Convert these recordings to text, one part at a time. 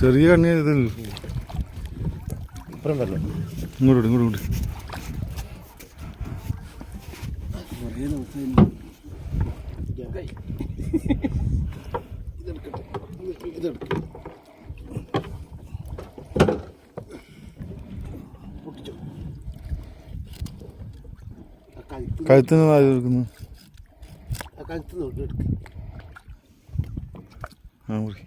ചെറിയ കണ്ണി ഇത്. ഇങ്ങോട്ട് ഇങ്ങോട്ട് ആ കഴുത്ത് നാല് എടുക്കുന്നു. ആ മുറി.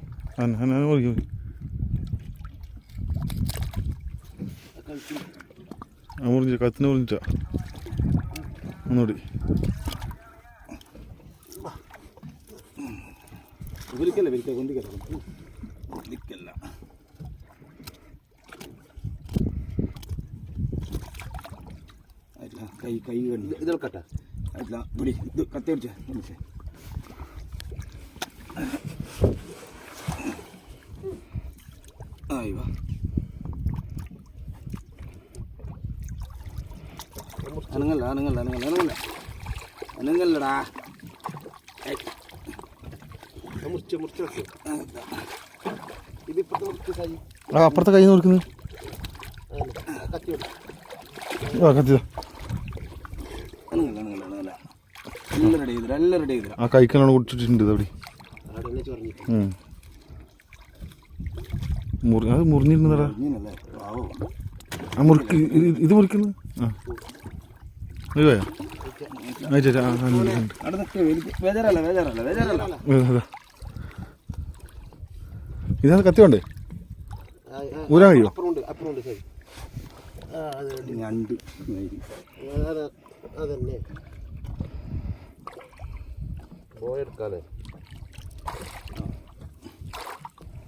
ആ മുറിഞ്ഞ കഴുത്തിന് മുറിഞ്ഞിട്ടാ. ഒന്നുകൂടി വിരിക്കല്ല വിരിക്കല്ല കൊണ്ടിക്കല്ല വിരിക്കല്ല ആയിട്ടില്ല കൈ കൈ കണ്ടു. ഇതൊക്കെ ആയിട്ടില്ല പിടി ഇത് കത്തി അനങ്ങല്ല അനങ്ങല്ല അനങ്ങല്ല അനങ്ങല്ല അനങ്ങല്ലടാ ഏയ്. മുറിച്ച് മുറിച്ച് വെക്ക്. ഇതിപ്പുറത്ത് മുറിച്ച് സായി ആ അപ്പുറത്തെ കൈ നോക്കുന്നത് ആ കൈക്കനാണ് കുടിച്ചിട്ടുണ്ട് അവിടെ. മുറിഞ്ഞിരുന്നതാ. ആ മുറിക്ക് ഇത് ഇത് ഇതാണ് കത്തി വേണ്ടേ ഊരാൻ കഴിയോ? ഞണ്ട് അത് അതന്നെ പോയെടുക്കാല്ലേ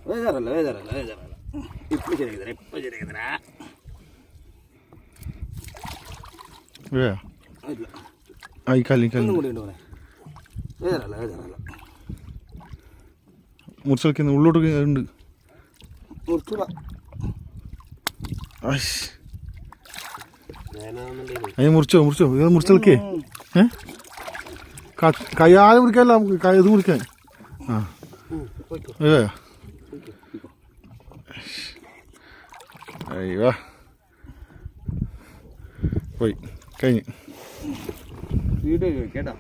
ബേജാറല്ല ബേജാറല്ല ബേജാറല്ല ഇപ്പൊ ശരിയാക്കി തരാം ഇപ്പൊ ശരിയാക്കി തരാം ഏ ആയിട്ടില്ല ആ ഈ കല്ലി. ഒന്നും കല്ലി ഉണ്ട് പോനെ ബേജാറല്ല ബേജാറല്ല മുറിച്ച് കളിക്കുന്ന ഉള്ളോട്ട് ഉണ്ട്. അതിന് മുറിച്ചോ മുറിച്ചോ. ഇത് മുറിച്ച് കളിക്കേ ഏ? ക- മുറിക്കാനല്ല ഇത് മുറിക്കാൻ ആ. പോയിക്കോ. ഏ അയ്യോ പോയി കഴിഞ്ഞ്. വീഡിയോ കേട്ടാ.